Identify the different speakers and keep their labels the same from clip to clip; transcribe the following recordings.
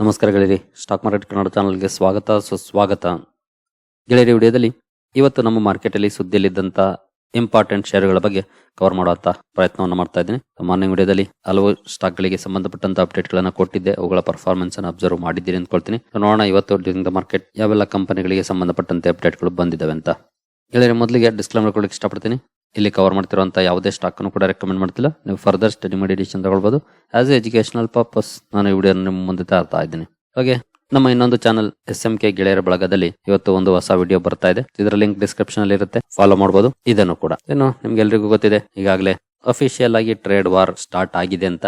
Speaker 1: ನಮಸ್ಕಾರ stock market Kannada ಚಾನಲ್ಗೆ ಸ್ವಾಗತ, ಸುಸ್ವಾಗತ. ಗೆಳೆಯರಿ ವಿಡಿಯೋದಲ್ಲಿ ಇವತ್ತು ನಮ್ಮ ಮಾರ್ಕೆಟಲ್ಲಿ ಸುದ್ದಿಯಲ್ಲಿದ್ದಂಥ ಇಂಪಾರ್ಟೆಂಟ್ ಶೇರುಗಳ ಬಗ್ಗೆ ಕವರ್ ಮಾಡುವಂಥ ಪ್ರಯತ್ನವನ್ನು ಮಾಡ್ತಾ ಇದ್ದೀನಿ. ಮಾರ್ನಿಂಗ್ ವಿಡಿಯೋದಲ್ಲಿ ಹಲವು ಸ್ಟಾಕ್ಗಳಿಗೆ ಸಂಬಂಧಪಟ್ಟಂತ ಅಪ್ಡೇಟ್ಗಳನ್ನು ಕೊಟ್ಟಿದ್ದೆ. ಅವುಗಳ ಪರ್ಫಾರ್ಮೆನ್ಸ್ ಅನ್ನು ಅಬ್ಸರ್ವ್ ಮಾಡಿದ್ದೀನಿ ಅಂದ್ಕೊಳ್ತೀನಿ. ನೋಡೋಣ ಇವತ್ತು ಡ್ಯೂರಿಂಗ್ ದ ಮಾರ್ಕೆಟ್ ಯಾವೆಲ್ಲ ಕಂಪನಿಗಳಿಗೆ ಸಂಬಂಧಪಟ್ಟಂತೆ ಅಪ್ಡೇಟ್ಗಳು ಬಂದಿದ್ದಾವೆ ಅಂತ. ಗೆಳೆಯರಿ, ಮೊದಲಿಗೆ ಡಿಸ್ಕ್ಲೇಮರ್ ಕೊಡಲಿಕ್ಕೆ ಇಷ್ಟಪಡ್ತೀನಿ. ಇಲ್ಲಿ ಕವರ್ ಮಾಡ್ತಿರುವಂಥ ಯಾವುದೇ ಸ್ಟಾಕ್ ಅನ್ನು ಕೂಡ ರೆಕಮೆಂಡ್ ಮಾಡ್ತಿಲ್ಲ. ನೀವು ಫರ್ದರ್ ಸ್ಟಡಿ ಮಾಡಿ ಎಡಿಷನ್ ತಗೊಳ್ಬಹುದು ಆಸ್ ಎ ಎಜುಕೇಶನಲ್ ಪರ್ಪಸ್ ನಾನು ಈ ವಿಡಿಯೋ ನಿಮ್ಮ ಮುಂದೆ ತರ್ತಾ ಇದ್ದೀನಿ. ಹಾಗೆ, ನಮ್ಮ ಇನ್ನೊಂದು ಚಾನಲ್ ಎಸ್ ಎಂ ಕೆ ಗೆಳೆಯರ ಬಳಗದಲ್ಲಿ ಇವತ್ತು ಒಂದು ಹೊಸ ವಿಡಿಯೋ ಬರ್ತಾ ಇದೆ. ಇದರ ಲಿಂಕ್ ಡಿಸ್ಕ್ರಿಪ್ಷನ್ ಅಲ್ಲಿ ಇರುತ್ತೆ. ಫಾಲೋ ಮಾಡಬಹುದು ಇದನ್ನು ಕೂಡ. ಏನು ನಿಮ್ಗೆ ಎಲ್ರಿಗೂ ಗೊತ್ತಿದೆ, ಈಗಾಗಲೇ ಅಫಿಷಿಯಲ್ ಆಗಿ ಟ್ರೇಡ್ ವಾರ್ ಸ್ಟಾರ್ಟ್ ಆಗಿದೆ ಅಂತ.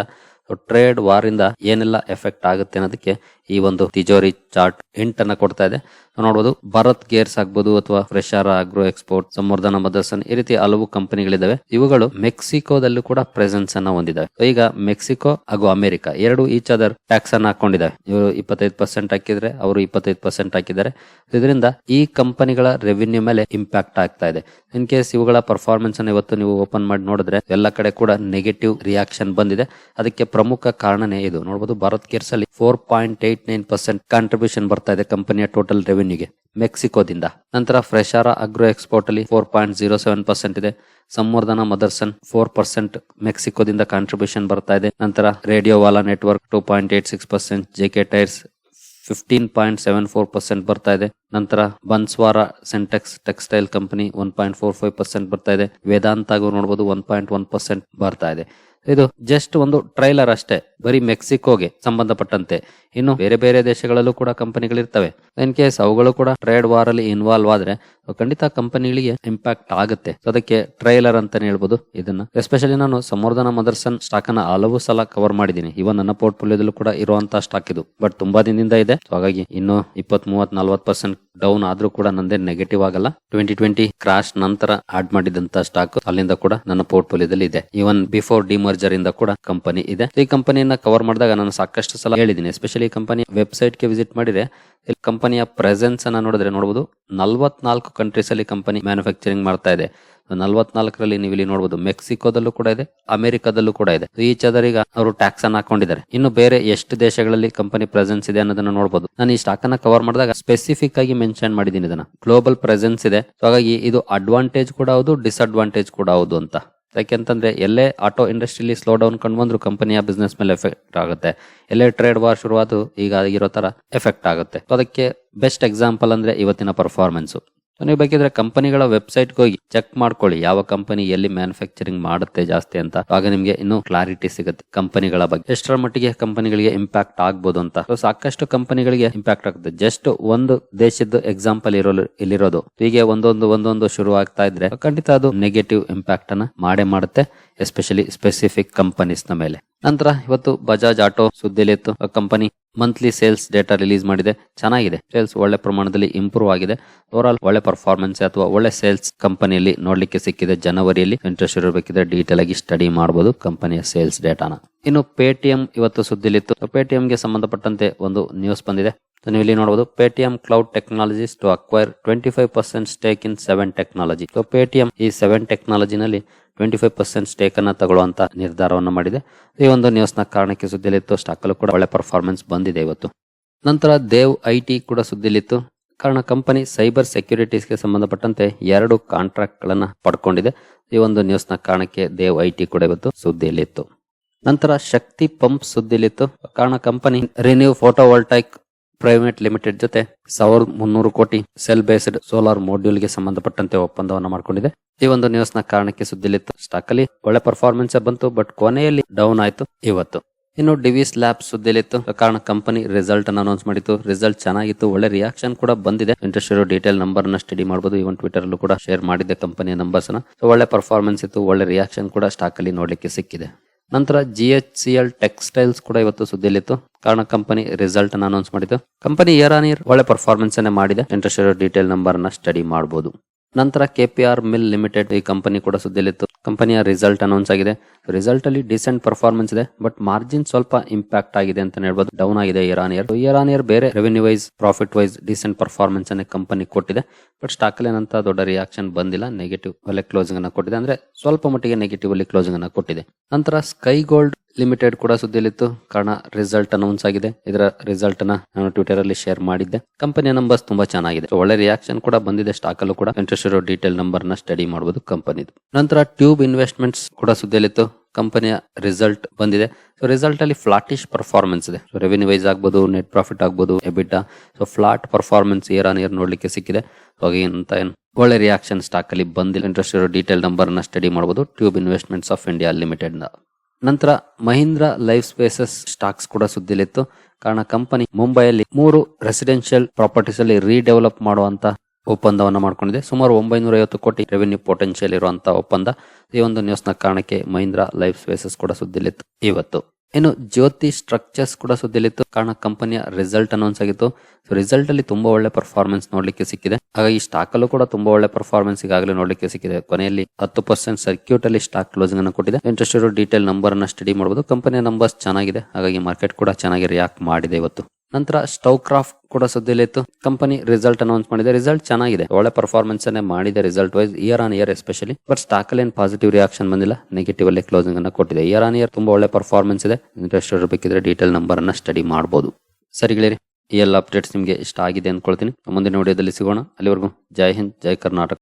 Speaker 1: ಟ್ರೇಡ್ ವಾರ್ ಇಂದ ಏನೆಲ್ಲ ಎಫೆಕ್ಟ್ ಆಗುತ್ತೆ ಅನ್ನೋದಕ್ಕೆ ಈ ಒಂದು ತಿಜೋರಿ ಚಾರ್ಟ್ ಹಿಂಟ್ ಅನ್ನ ಕೊಡ್ತಾ ಇದೆ. ನೋಡಬಹುದು ಭಾರತ್ ಗೇರ್ಸ್ ಆಗ್ಬಹುದು ಅಥವಾ Freshara Agro Export Samvardhana Motherson ಈ ರೀತಿ ಹಲವು ಕಂಪನಿಗಳಿದಾವೆ ಇವುಗಳು ಮೆಕ್ಸಿಕೋದಲ್ಲೂ ಕೂಡ ಪ್ರೆಸೆನ್ಸ್ ಅನ್ನ ಹೊಂದಿದ್ದಾವೆ. ಈಗ ಮೆಕ್ಸಿಕೋ ಹಾಗೂ ಅಮೆರಿಕ ಎರಡು ಈಚ್ ಅದರ್ ಟ್ಯಾಕ್ಸ್ ಅನ್ನ ಹಾಕೊಂಡಿದ್ದಾವೆ. ಇವರು ಇಪ್ಪತ್ತೈದು ಪರ್ಸೆಂಟ್ ಹಾಕಿದ್ರೆ, ಅವರು ಇಪ್ಪತ್ತೈದು ಪರ್ಸೆಂಟ್ ಹಾಕಿದ್ದಾರೆ. ಇದರಿಂದ ಈ ಕಂಪನಿಗಳ ರೆವಿನ್ಯೂ ಮೇಲೆ ಇಂಪ್ಯಾಕ್ಟ್ ಆಗ್ತಾ ಇದೆ. ಇನ್ ಕೇಸ್ ಇವುಗಳ ಪರ್ಫಾರ್ಮೆನ್ಸ್ ಅನ್ನು ಇವತ್ತು ನೀವು ಓಪನ್ ಮಾಡಿ ನೋಡಿದ್ರೆ, ಎಲ್ಲ ಕಡೆ ಕೂಡ ನೆಗೆಟಿವ್ ರಿಯಾಕ್ಷನ್ ಬಂದಿದೆ. ಅದಕ್ಕೆ ಪ್ರಮುಖ ಕಾರಣನೇ ಇದು. ನೋಡಬಹುದು ಭಾರತ್ ಕೇರ್ಸ್ ಅಲ್ಲಿ four point eight nine percent contribution ಬರ್ತಾ ಇದೆ ಕಂಪನಿಯ ಟೋಟಲ್ ರೆವೆನ್ಯೂಗೆ ಮೆಕ್ಸಿಕೋದಿಂದ. ನಂತರ ಫ್ರೆಶಾರ ಅಗ್ರೋ ಎಕ್ಸ್ಪೋರ್ಟ್ ಅಲ್ಲಿ four point zero seven percent ಇದೆ. ಸಂವರ್ಧನ ಮದರ್ಸನ್ ಫೋರ್ ಪರ್ಸೆಂಟ್ ಮೆಕ್ಸಿಕೋದಿಂದ ಕಾಂಟ್ರಿಬ್ಯೂಷನ್ ಬರ್ತಾ ಇದೆ. ನಂತರ radio wala network two point eight six percent J K tyres fifteen point seven four percent ಬರ್ತಾ ಇದೆ. ನಂತರ Banswara Syntex textile company one point four five percent ಬರ್ತಾ ಇದೆ. ವೇದಾಂತಾಗೂ ನೋಡಬಹುದು ಒನ್ ಪಾಯಿಂಟ್ ಒನ್ ಪರ್ಸೆಂಟ್ ಬರ್ತಾ ಇದೆ. ಇದು ಜಸ್ಟ್ ಒಂದು ಟ್ರೈಲರ್ ಅಷ್ಟೇ. ಬರೀ ಮೆಕ್ಸಿಕೋಗೆ ಸಂಬಂಧಪಟ್ಟಂತೆ. ಇನ್ನು ಬೇರೆ ಬೇರೆ ದೇಶಗಳಲ್ಲೂ ಕೂಡ ಕಂಪನಿಗಳು ಇರ್ತವೆ ಇನ್ ಕೇಸ್ ಅವುಗಳು ಕೂಡ ಟ್ರೇಡ್ ವಾರ್ ಅಲ್ಲಿ ಇನ್ವಾಲ್ವ್ ಆದ್ರೆ, ಖಂಡಿತ ಕಂಪನಿಗಳಿಗೆ ಇಂಪ್ಯಾಕ್ಟ್ ಆಗುತ್ತೆ. ಅದಕ್ಕೆ ಟ್ರೈಲರ್ ಅಂತಾನೆ ಹೇಳ್ಬೋದು ಇದನ್ನ. ಎಸ್ಪೆಷಲಿ ನಾನು ಸಮರ್ಧನ ಮದರ್ಸನ್ ಸ್ಟಾಕ್ ಅನ್ನ ಹಲವು ಸಲ ಕವರ್ ಮಾಡಿದೀನಿ ಇವನ್ ನನ್ನ ಪೋರ್ಟ್ಫೋಲಿಯೋದಲ್ಲೂ ಕೂಡ ಇರುವಂತಹ ಸ್ಟಾಕ್ ಇದು. ಬಟ್ ತುಂಬಾ ದಿನದಿಂದ ಇದೆ. ಹಾಗಾಗಿ ಇನ್ನು ಇಪ್ಪತ್ ಮೂವತ್ ನಲ್ವತ್ ಪರ್ಸೆಂಟ್ ಡೌನ್ ಆದ್ರೂ ಕೂಡ ನಂದೇ ನೆಗೆಟಿವ್ ಆಗಲ್ಲ. ಟ್ವೆಂಟಿ ಟ್ವೆಂಟಿ ಕ್ರಾಶ್ ನಂತರ ಆಡ್ ಮಾಡಿದಂತ ಸ್ಟಾಕ್ ಅಲ್ಲಿಂದ ಕೂಡ ನನ್ನ ಪೋರ್ಟ್ಫೋಲಿಯೋದಲ್ಲಿ ಇದೆ ಇವನ್ ಬಿಫೋರ್ ಡಿಮರ್ಜರ್ ಇಂದ ಕೂಡ ಕಂಪನಿ ಇದೆ. ಈ ಕಂಪನಿಯನ್ನ ಕವರ್ ಮಾಡಿದಾಗ ನಾನು ಸಾಕಷ್ಟು ಸಲ ಹೇಳಿದ್ದೀನಿ ಎಸ್ಪೆಷಲಿ ಕಂಪನಿ ವೆಬ್ಸೈಟ್ಗೆ ವಿಸಿಟ್ ಮಾಡಿದ್ರೆ ಇಲ್ಲಿ ಕಂಪನಿಯ ಪ್ರೆಸೆನ್ಸ್ ಅನ್ನ ನೋಡಿದ್ರೆ ನೋಡಬಹುದು ನಲ್ವತ್ನಾಲ್ಕು ಕಂಟ್ರೀಸ್ ಅಲ್ಲಿ ಕಂಪನಿ ಮ್ಯಾನುಫ್ಯಾಕ್ಚರಿಂಗ್ ಮಾಡ್ತಾ ಇದೆ. ನಲ್ವತ್ನಾಲ್ಕರಲ್ಲಿ ನೀವು ಇಲ್ಲಿ ನೋಡಬಹುದು ಮೆಕ್ಸಿಕೋದಲ್ಲೂ ಕೂಡ ಇದೆ, ಅಮೆರಿಕದಲ್ಲೂ ಕೂಡ ಇದೆ. ಈಚ್ ಅದರ್ ಅವರು ಟ್ಯಾಕ್ಸ್ ಅನ್ನ ಹಾಕೊಂಡಿದ್ದಾರೆ. ಇನ್ನು ಬೇರೆ ಎಷ್ಟು ದೇಶಗಳಲ್ಲಿ ಕಂಪನಿ ಪ್ರೆಸೆನ್ಸ್ ಇದೆ ಅನ್ನೋದನ್ನ ನೋಡಬಹುದು ನಾನು ಈ ಸ್ಟಾಕ್ ಅನ್ನ ಕವರ್ ಮಾಡಿದಾಗ ಸ್ಪೆಸಿಫಿಕ್ ಆಗಿ ಮೆನ್ಷನ್ ಮಾಡಿದ್ದೀನಿ ಇದನ್ನ. ಗ್ಲೋಬಲ್ ಪ್ರೆಸೆನ್ಸ್ ಇದೆ. ಹಾಗಾಗಿ ಇದು ಅಡ್ವಾಂಟೇಜ್ ಕೂಡ ಹೌದು ಡಿಸ್ಅಡ್ವಾಂಟೇಜ್ ಕೂಡ ಹೌದು ಅಂತ. ಯಾಕೆಂತಂದ್ರೆ ಎಲ್ಲೇ ಆಟೋ ಇಂಡಸ್ಟ್ರಿಲಿ ಸ್ಲೋ ಡೌನ್ ಕಂಡು ಬಂದ್ರು ಕಂಪನಿಯ ಬಿಸ್ನೆಸ್ ಮೇಲೆ ಎಫೆಕ್ಟ್ ಆಗುತ್ತೆ. ಎಲ್ಲೇ ಟ್ರೇಡ್ ವಾರ್ ಶುರುವಾದ್ರು ಈಗ ಆಗಿರೋ ತರ ಎಫೆಕ್ಟ್ ಆಗುತ್ತೆ. ಅದಕ್ಕೆ ಬೆಸ್ಟ್ ಎಕ್ಸಾಂಪಲ್ ಅಂದ್ರೆ ಇವತ್ತಿನ ಪರ್ಫಾರ್ಮೆನ್ಸ್ ನೀವು ಬೇಕಿದ್ರೆ ಕಂಪನಿಗಳ ವೆಬ್ಸೈಟ್ಗೆ ಹೋಗಿ ಚೆಕ್ ಮಾಡ್ಕೊಳ್ಳಿ. ಯಾವ ಕಂಪನಿ ಎಲ್ಲಿ ಮ್ಯಾನುಫ್ಯಾಕ್ಚರಿಂಗ್ ಮಾಡುತ್ತೆ ಜಾಸ್ತಿ ಅಂತ. ಆಗ ನಿಮಗೆ ಇನ್ನೂ ಕ್ಲಾರಿಟಿ ಸಿಗುತ್ತೆ ಕಂಪನಿಗಳ ಬಗ್ಗೆ. ಎಷ್ಟರ ಮಟ್ಟಿಗೆ ಕಂಪನಿಗಳಿಗೆ ಇಂಪ್ಯಾಕ್ಟ್ ಆಗ್ಬೋದು ಅಂತ. ಸಾಕಷ್ಟು ಕಂಪನಿಗಳಿಗೆ ಇಂಪ್ಯಾಕ್ಟ್ ಆಗುತ್ತೆ ಜಸ್ಟ್ ಒಂದು ದೇಶದ ಎಕ್ಸಾಂಪಲ್ ಇರೋ ಇಲ್ಲಿರೋದು. ಹೀಗೆ ಒಂದೊಂದು ಒಂದೊಂದು ಶುರು ಆಗ್ತಾ ಇದ್ರೆ ಖಂಡಿತ ಅದು ನೆಗೆಟಿವ್ ಇಂಪ್ಯಾಕ್ಟ್ ಅನ್ನ ಮಾಡೇ ಮಾಡುತ್ತೆ. ಎಸ್ಪೆಷಲಿ ಸ್ಪೆಸಿಫಿಕ್ ಕಂಪನೀಸ್ನ ಮೇಲೆ. ನಂತರ ಇವತ್ತು Bajaj auto ಸುದ್ದಿಲಿತ್ತು company monthly sales data release ಮಾಡಿದೆ. ಚೆನ್ನಾಗಿದೆ. ಸೇಲ್ಸ್ ಒಳ್ಳೆ ಪ್ರಮಾಣದಲ್ಲಿ ಇಂಪ್ರೂವ್ ಆಗಿದೆ. ಓವರ್ ಆಲ್ ಒಳ್ಳೆ ಪರ್ಫಾರ್ಮೆನ್ಸ್ ಅಥವಾ ಒಳ್ಳೆ ಸೇಲ್ಸ್ ಕಂಪನಿಯಲ್ಲಿ ನೋಡ್ಲಿಕ್ಕೆ ಸಿಕ್ಕಿದೆ ಜನವರಿಯಲ್ಲಿ ಇಂಟ್ರೆಸ್ಟ್ ಇರಬೇಕಿದ್ರೆ ಡೀಟೇಲ್ ಆಗಿ ಸ್ಟಡಿ ಮಾಡಬಹುದು ಕಂಪನಿಯ ಸೇಲ್ಸ್ ಡೇಟಾನ ಇನ್ನು ಪೇಟಿಎಂ ಇವತ್ತು ಸುದ್ದಿಲಿತ್ತು ಪೇಟಿಎಂಗೆ ಸಂಬಂಧಪಟ್ಟಂತೆ ಒಂದು ನ್ಯೂಸ್ ಬಂದಿದೆ. ನೀವು ಇಲ್ಲಿ ನೋಡಬಹುದು Paytm cloud technologies to acquire twenty five percent stake in seven technology so Paytm ಈ ಸೆವೆನ್ ಟೆಕ್ನಾಲಜಿನಲ್ಲಿ ಟ್ವೆಂಟಿ ಫೈವ್ ಪರ್ಸೆಂಟ್ ಸ್ಟೇಕ್ ಅನ್ನ ತಗೊಳ್ಳುವಂತ ನಿರ್ಧಾರವನ್ನು ಮಾಡಿದೆ. ಈ ಒಂದು ನ್ಯೂಸ್ನ ಕಾರಣಕ್ಕೆ ಸುದ್ದಿಲಿತ್ತು ಸ್ಟಾಕಲ್ಲೂ ಕೂಡ ಒಳ್ಳೆ ಪರ್ಫಾರ್ಮೆನ್ಸ್ ಬಂದಿದೆ ಇವತ್ತು. ನಂತರ ದೇವ್ ಐ ಕೂಡ ಸುದ್ದಿಲಿತ್ತು ಕಾರಣ ಕಂಪನಿ ಸೈಬರ್ ಸೆಕ್ಯೂರಿಟೀಸ್ಗೆ ಸಂಬಂಧಪಟ್ಟಂತೆ ಎರಡು ಕಾಂಟ್ರಾಕ್ಟ್ ಗಳನ್ನ ಪಡ್ಕೊಂಡಿದೆ. ಈ ಒಂದು ನ್ಯೂಸ್ನ ಕಾರಣಕ್ಕೆ ದೇವ್ ಐ ಕೂಡ ಇವತ್ತು ಸುದ್ದಿಯಲ್ಲಿತ್ತು. ನಂತರ ಶಕ್ತಿ ಪಂಪ್ ಸುದ್ದಿಲಿತ್ತು ಕಾರಣ company renew photovoltaic private limited ಜೊತೆ ಸಾವಿರದ ಮುನ್ನೂರು ಕೋಟಿ ಸೆಲ್ ಬೇಸ್ಡ್ ಸೋಲಾರ್ ಮಾಡ್ಯೂಲ್ಗೆ ಸಂಬಂಧಪಟ್ಟಂತೆ ಒಪ್ಪಂದವನ್ನು ಮಾಡಿಕೊಂಡಿದೆ. ಈ ಒಂದು ನ್ಯೂಸ್ನ ಕಾರಣಕ್ಕೆ ಸುದ್ದಿಲಿತ್ತು ಸ್ಟಾಕ್ ಅಲ್ಲಿ ಒಳ್ಳೆ ಪರ್ಫಾರ್ಮೆನ್ಸ್ ಬಂತು ಬಟ್ ಕೊನೆಯಲ್ಲಿ ಡೌನ್ ಆಯ್ತು ಇವತ್ತು. ಇನ್ನು ಡಿವಿಸ್ ಲ್ಯಾಬ್ ಸುದ್ದಿಲಿತ್ತು. ಕಾರಣ ಕಂಪನಿ ರಿಸಲ್ಟ್ ಅನ್ನು ಅನೌನ್ಸ್ ಮಾಡಿತ್ತು. ರಿಸಲ್ಟ್ ಚೆನ್ನಾಗಿತ್ತು, ಒಳ್ಳೆ ರಿಯಾಕ್ಷನ್ ಕೂಡ ಬಂದಿದೆ. ಇಂಟ್ರೆಸ್ಟ್ ಇರೋ ಡೀಟೇಲ್ ನಂಬರ್ನ ಸ್ಟಡಿ ಮಾಡಬಹುದು ಇವನ್ ಟ್ವಿಟರ್ ಅಲ್ಲೂ ಕೂಡ ಶೇರ್ ಮಾಡಿದ್ದೆ ಕಂಪನಿಯ ನಂಬರ್ಸ್ನ ಒಳ್ಳೆ ಪರ್ಫಾರ್ಮೆನ್ಸ್ ಇತ್ತು, ಒಳ್ಳೆ ರಿಯಾಕ್ಷನ್ ಕೂಡ ಸ್ಟಾಕ್ ಅಲ್ಲಿ ನೋಡ್ಲಿಕ್ಕೆ ಸಿಕ್ಕಿದೆ. ನಂತರ G H C L textiles ಕೂಡ ಇವತ್ತು ಸುದ್ದಿಯಲ್ಲಿತ್ತು. ಕಾರಣ ಕಂಪನಿ ರಿಸಲ್ಟ್ ಅನ್ನು ಅನೌನ್ಸ್ ಮಾಡಿತ್ತು ಕಂಪನಿ ಇಯರ್ ಆನ್ ಇಯರ್ ಒಳ್ಳೆ ಪರ್ಫಾರ್ಮೆನ್ಸ್ ಅನ್ನೇ ಮಾಡಿದೆ. ಇಂಟ್ರೆಸ್ಟ್ ಡೀಟೇಲ್ ನಂಬರ್ನ ಸ್ಟಡಿ ಮಾಡಬಹುದು ನಂತರ ಕೆಪಿಆರ್ ಮಿಲ್ ಲಿಮಿಟೆಡ್ ಈ ಕಂಪನಿ ಕೂಡ ಸುದ್ದಿಲಿತ್ತು ಕಂಪನಿಯ ರಿಸಲ್ಟ್ ಅನೌನ್ಸ್ ಆಗಿದೆ. ರಿಸಲ್ಟ್ ಅಲ್ಲಿ ಡಿಸೆಂಟ್ ಪರ್ಫಾರ್ಮೆನ್ಸ್ ಇದೆ ಬಟ್ ಮಾರ್ಜಿನ್ ಸ್ವಲ್ಪ ಇಂಪ್ಯಾಕ್ಟ್ ಆಗಿದೆ ಅಂತ ಹೇಳ್ಬೋದು. ಡೌನ್ ಆಗಿದೆ year on year on year ಬೇರೆ revenue wise profit wise decent performance ಅನ್ನ ಕಂಪನಿ ಕೊಟ್ಟಿದೆ. ಬಟ್ ಸ್ಟಾಕ್ ಅಲ್ಲಿ ಏನಂತ ದೊಡ್ಡ ರಿಯಾಕ್ಷನ್ ಬಂದಿಲ್ಲ. ನೆಗೆಟಿವ್ ಅಲ್ಲೇ ಕ್ಲೋಸಿಂಗ್ ಅನ್ನ ಕೊಟ್ಟಿದೆ. ಅಂದ್ರೆ ಸ್ವಲ್ಪ ಮಟ್ಟಿಗೆ ನೆಗೆಟಿವ್ ಅಲ್ಲಿ ಕ್ಲೋಸಿಂಗ್ ಅನ್ನ ಕೊಟ್ಟಿದೆ. ನಂತರ ಸ್ಕೈ ಗೋಲ್ಡ್ ಲಿಮಿಟೆಡ್ ಕೂಡ ಸುದ್ದಿಯಲ್ಲಿತ್ತು. ಕಾರಣ ರಿಸಲ್ಟ್ ಅನೌನ್ಸ್ ಆಗಿದೆ. ಇದರ ರಿಸಲ್ಟ್ನ ನಾನು ಟ್ವಿಟರ್ ಅಲ್ಲಿ ಶೇರ್ ಮಾಡಿದ್ದೆ. ಕಂಪನಿಯ ನಂಬರ್ಸ್ ತುಂಬಾ ಚೆನ್ನಾಗಿದೆ. ಒಳ್ಳೆ ರಿಯಾಕ್ಷನ್ ಕೂಡ ಬಂದಿದೆ. ಸ್ಟಾಕ್ ಅಲ್ಲೂ ಕೂಡ. ಇಂಟ್ರೆಸ್ಟ್ ಇರೋ ಡೀಟೇಲ್ ನಂಬರ್ನ ಸ್ಟಡಿ ಮಾಡಬಹುದು ಕಂಪನಿದು ನಂತರ ಟ್ಯೂಬ್ ಇನ್ವೆಸ್ಟ್ಮೆಂಟ್ಸ್ ಕೂಡ ಸುದ್ದಿಯಲ್ಲಿತ್ತು. ಕಂಪನಿಯ ರಿಸಲ್ಟ್ ಬಂದಿದೆ. ಸೊ ರಿಸಲ್ಟ್ ಅಲ್ಲಿ ಫ್ಲಾಟಿಶ್ ಪರ್ಫಾರ್ಮೆನ್ಸ್ ಇದೆ. ರೆವೆನ್ಯೂ ವೈಸ್ ಆಗ್ಬೋದು ನೆಟ್ ಪ್ರಾಫಿಟ್ ಆಗ್ಬೋದು EBITA so flat performance year on year ನೋಡ್ಲಿಕ್ಕೆ ಸಿಕ್ಕಿದೆ. ಅಂತ ಏನು ಒಳ್ಳೆ ರಿಯಾಕ್ಷನ್ ಸ್ಟಾಕ್ ಅಲ್ಲಿ ಬಂದಿಲ್ಲ. ಇಂಟ್ರೆಸ್ಟ್ ಇರೋ ಡೀಟೇಲ್ ನಂಬರ್ನ ಸ್ಟಡಿ ಮಾಡಬಹುದು ಟ್ಯೂಬ್ ಇನ್ವೆಸ್ಟ್ಮೆಂಟ್ಸ್ ಆಫ್ ಇಂಡಿಯಾ ಲಿಮಿಟೆಡ್ನ. ನಂತರ ಮಹೀಂದ್ರ ಲೈಫ್ ಸ್ಪೇಸಸ್ ಸ್ಟಾಕ್ಸ್ ಕೂಡ ಸುದ್ದಿಲಿತ್ತು. ಕಾರಣ ಕಂಪನಿ ಮುಂಬೈಯಲ್ಲಿ ಮೂರು ರೆಸಿಡೆನ್ಷಿಯಲ್ ಪ್ರಾಪರ್ಟೀಸ್ ಅಲ್ಲಿ ರೀಡೆವಲಪ್ ಮಾಡುವಂತ ಒಪ್ಪಂದವನ್ನು ಮಾಡಿಕೊಂಡಿದೆ. ಸುಮಾರು ಒಂಬೈನೂರ ಐವತ್ತು ಕೋಟಿ ರೆವೆನ್ಯೂ ಪೊಟೆನ್ಷಿಯಲ್ ಇರುವಂತಹ ಒಪ್ಪಂದ. ಈ ಒಂದು ನ್ಯೂಸ್ನ ಕಾರಣಕ್ಕೆ ಮಹೀಂದ್ರ ಲೈಫ್ ಸ್ಪೇಸಸ್ ಕೂಡ ಸುದ್ದಿಲಿತ್ತು. ಇವತ್ತು. ಇನ್ನು ಜ್ಯೋತಿ ಸ್ಟ್ರಕ್ಚರ್ಸ್ ಕೂಡ ಸುದ್ದಿಲಿತ್ತು ಕಾರಣ ಕಂಪನಿಯ ರಿಸಲ್ಟ್ ಅನೌನ್ಸ್ ಆಗಿತ್ತು. ಸೊ ರಿಸಲ್ಟ್ ಅಲ್ಲಿ ತುಂಬಾ ಒಳ್ಳೆ ಪರ್ಫಾರ್ಮೆನ್ಸ್ ನೋಡ್ಲಿಕ್ಕೆ ಸಿಕ್ಕಿದೆ. ಹಾಗಾಗಿ ಸ್ಟಾಕ್ ಅಲ್ಲೂ ಕೂಡ ತುಂಬಾ ಒಳ್ಳೆ ಪರ್ಫಾರ್ಮೆನ್ಸ್ ಈಗಾಗಲೇ ನೋಡ್ಲಿಕ್ಕೆ ಸಿಕ್ಕಿದೆ. ಕೊನೆಯಲ್ಲಿ ಹತ್ತು ಪರ್ಸೆಂಟ್ ಸರ್ಕ್ಯೂಟ್ ಅಲ್ಲಿ ಸ್ಟಾಕ್ ಕ್ಲೋಸಿಂಗ್ ಅನ್ನು ಕೊಟ್ಟಿದೆ. ಇಂಟ್ರೆಸ್ಟ್ ಡೀಟೇಲ್ ನಂಬರ್ ಅನ್ನ ಸ್ಟಡಿ ಮಾಡಬಹುದು ಕಂಪನಿಯ ನಂಬರ್ಸ್ ಚೆನ್ನಾಗಿದೆ. ಹಾಗಾಗಿ ಮಾರ್ಕೆಟ್ ಕೂಡ ಚೆನ್ನಾಗಿ ರಿಯಾಕ್ಟ್ ಮಾಡಿದೆ ಇವತ್ತು. ನಂತರ ಸ್ಟೌ ಕ್ರಾಫ್ಟ್ ಕೂಡ ಸುದ್ದಿಲಿತ್ತು ಕಂಪನಿ ರಿಸಲ್ಟ್ ಅನೌನ್ಸ್ ಮಾಡಿದೆ. ರಿಸಲ್ಟ್ ಚೆನ್ನಾಗಿದೆ. ಒಳ್ಳೆ ಪರ್ಫಾರ್ಮೆನ್ಸ್ ಅನ್ನೇ ಮಾಡಿದೆ result wise year on year especially but stock ಅಲ್ಲಿ ಏನು ಪಾಸಿಟಿವ್ ರಿಯಾಕ್ಷನ್ ಬಂದಿಲ್ಲ. ನೆಗೆಟಿವ್ ಅಲ್ಲಿ ಕ್ಲೋಸಿಂಗ್ ಅನ್ನ ಕೊಟ್ಟಿದೆ. ಇಯರ್ ಆನ್ ಇಯರ್ ತುಂಬಾ ಒಳ್ಳೆ ಪರ್ಫಾರ್ಮೆನ್ಸ್ ಇದೆ. ಇಂಟ್ರೆಸ್ಟ್ ಬೇಕಿದ್ರೆ ಡೀಟೇಲ್ ನಂಬರ್ ಅನ್ನ ಸ್ಟಡಿ ಮಾಡಬಹುದು ಸರಿ ಗೆಳೆಯರಿ, ಈ ಎಲ್ಲ ಅಪ್ಡೇಟ್ಸ್ ನಿಮಗೆ ಇಷ್ಟ ಆಗಿದೆ ಅನ್ಕೊಳ್ತೀನಿ. ಮುಂದಿನ ವಿಡಿಯೋದಲ್ಲಿ ಸಿಗೋಣ. ಅಲ್ಲಿವರೆಗೂ ಜೈ ಹಿಂದ್, ಜೈ ಕರ್ನಾಟಕ.